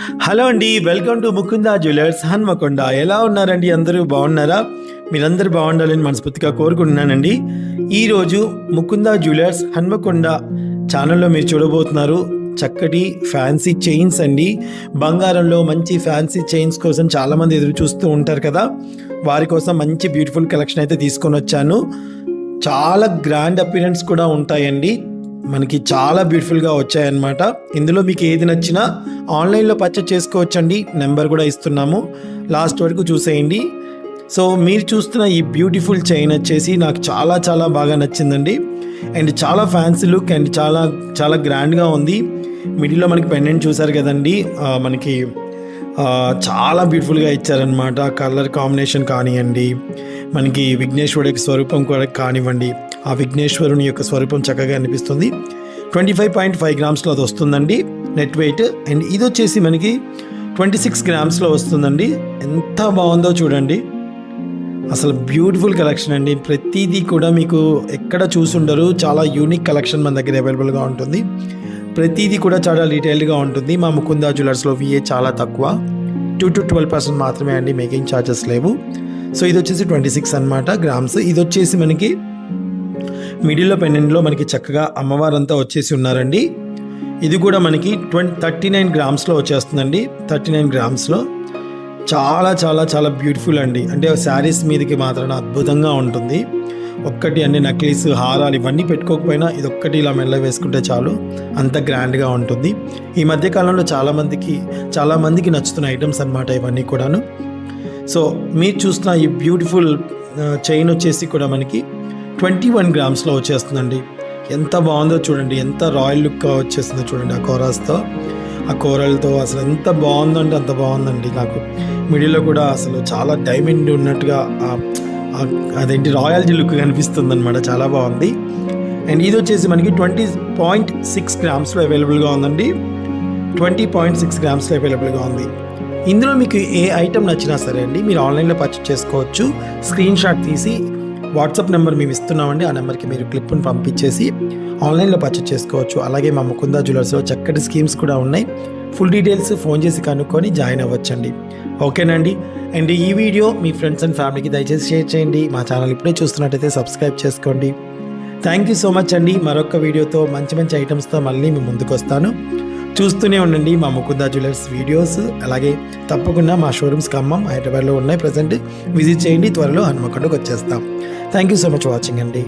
Hello అండి welcome to Mukunda jewellers Hanmakonda. ఎలా ఉన్నారండి అందరూ? బాగున్నారా? మీరందరూ బాగుండాలని మనస్ఫూర్తిగా కోరుకుంటున్నానండి. ఈరోజు ముకుంద జ్యువెలర్స్ హన్మకొండ ఛానల్లో మీరు చూడబోతున్నారు చక్కటి ఫ్యాన్సీ చైన్స్ అండి. బంగారంలో మంచి ఫ్యాన్సీ చైన్స్ కోసం చాలామంది ఎదురు చూస్తూ ఉంటారు కదా. వారి కోసం మంచి బ్యూటిఫుల్ కలెక్షన్ అయితే తీసుకొని వచ్చాను. చాలా గ్రాండ్ అపీరెన్స్ కూడా ఉంటాయండి. మనకి చాలా బ్యూటిఫుల్గా వచ్చాయన్నమాట. ఇందులో మీకు ఏది నచ్చినా ఆన్లైన్లో పర్చేజ్ చేసుకోవచ్చండి. నెంబర్ కూడా ఇస్తున్నాము. లాస్ట్ వరకు చూసేయండి. సో మీరు చూస్తున్న ఈ బ్యూటిఫుల్ చైన్ వచ్చేసి నాకు చాలా చాలా బాగా నచ్చిందండి. అండ్ చాలా ఫ్యాన్సీ లుక్ అండ్ చాలా చాలా గ్రాండ్గా ఉంది. మిడిల్లో మనకి పెండెంట్ చూసారు కదండి. మనకి చాలా బ్యూటిఫుల్గా ఇచ్చారనమాట కలర్ కాంబినేషన్ కానివ్వండి. మనకి విఘ్నేశ్వరుడి స్వరూపం కూడా కానివ్వండి. ఆ విఘ్నేశ్వరుని యొక్క స్వరూపం చక్కగా అనిపిస్తుంది. ట్వంటీ ఫైవ్ పాయింట్ ఫైవ్ గ్రామ్స్లో అది వస్తుందండి. నెట్ వెయిట్ అండ్ ఇది వచ్చేసి మనకి ట్వంటీ సిక్స్ గ్రామ్స్లో వస్తుందండి. ఎంత బాగుందో చూడండి. అసలు బ్యూటిఫుల్ కలెక్షన్ అండి. ప్రతిదీ కూడా మీకు ఎక్కడ చూసుండరు. చాలా యూనిక్ కలెక్షన్ మన దగ్గర అవైలబుల్గా ఉంటుంది. ప్రతిదీ కూడా చాలా డీటెయిల్డ్గా ఉంటుంది. మా ముకుందా జ్యువెలర్స్లో విఏ చాలా తక్కువ. టూ టు ట్వెల్వ్ పర్సెంట్ మాత్రమే అండి. మేకింగ్ ఛార్జెస్ లేవు. సో ఇది వచ్చేసి ట్వంటీ సిక్స్ అనమాట గ్రామ్స్. ఇది వచ్చేసి మనకి మిడిల్లో పెండెంట్లో మనకి చక్కగా అమ్మవారంతా వచ్చేసి ఉన్నారండి. ఇది కూడా మనకి ట్వంటీ థర్టీ నైన్ గ్రామ్స్లో వచ్చేస్తుందండి. థర్టీ నైన్ గ్రామ్స్లో. చాలా చాలా చాలా బ్యూటిఫుల్ అండి. అంటే శారీస్ మీదకి మాత్రం అద్భుతంగా ఉంటుంది. ఒక్కటి అన్ని నక్లీస్ హారాలు ఇవన్నీ పెట్టుకోకపోయినా ఇది ఒక్కటి ఇలా మెల్ల వేసుకుంటే చాలు. అంత గ్రాండ్గా ఉంటుంది. ఈ మధ్యకాలంలో చాలామందికి చాలామందికి నచ్చుతున్న ఐటమ్స్ అన్నమాట ఇవన్నీ కూడాను. సో మీరు చూసిన ఈ బ్యూటిఫుల్ చైన్ వచ్చేసి కూడా మనకి ట్వంటీ వన్ గ్రామ్స్లో వచ్చేస్తుందండి. ఎంత బాగుందో చూడండి. ఎంత రాయల్ లుక్గా వచ్చేస్తుందో చూడండి ఆ కోరాస్తో. ఆ కూరలతో అసలు ఎంత బాగుందంటే అంత బాగుందండి నాకు. మిడిల్లో కూడా అసలు చాలా డైమండ్ ఉన్నట్టుగా అదేంటి రాయల్టీ లుక్ కనిపిస్తుంది అనమాట చాలా బాగుంది. అండ్ ఇది వచ్చేసి మనకి ట్వంటీ పాయింట్ సిక్స్ గ్రామ్స్లో అవైలబుల్గా ఉందండి. ట్వంటీ పాయింట్ సిక్స్ గ్రామ్స్లో అవైలబుల్గా ఉంది. ఇందులో మీకు ఏ ఐటమ్ నచ్చినా సరే అండి మీరు ఆన్లైన్లో పర్చేస్ చేసుకోవచ్చు. స్క్రీన్ షాట్ తీసి వాట్సాప్ నెంబర్ మేము ఇస్తున్నామండి ఆ నెంబర్కి మీరు క్లిప్ను పంపించేసి ఆన్లైన్లో పర్చేస్ చేసుకోవచ్చు. అలాగే మా ముకుందా జ్యువెలర్స్లో చక్కటి స్కీమ్స్ కూడా ఉన్నాయి. ఫుల్ డీటెయిల్స్ ఫోన్ చేసి కనుక్కొని జాయిన్ అవ్వచ్చండి. ఓకేనండి? అండ్ ఈ వీడియో మీ ఫ్రెండ్స్ అండ్ ఫ్యామిలీకి దయచేసి షేర్ చేయండి. మా ఛానల్ ఇప్పుడే చూస్తున్నట్టయితే సబ్స్క్రైబ్ చేసుకోండి. థ్యాంక్ యూ సో మచ్ అండి. మరొక వీడియోతో మంచి మంచి ఐటమ్స్తో మళ్ళీ మీ ముందుకు వస్తాను. చూస్తూనే ఉండండి మా ముకుందా జ్యువెలర్స్ వీడియోస్. అలాగే తప్పకుండా మా షోరూమ్స్ ఖమ్మం హైదరాబాద్లో ఉన్నాయి ప్రజెంట్ విజిట్ చేయండి. త్వరలో హనుమకొండకు వచ్చేస్తాం. Thank you so much watching అండి.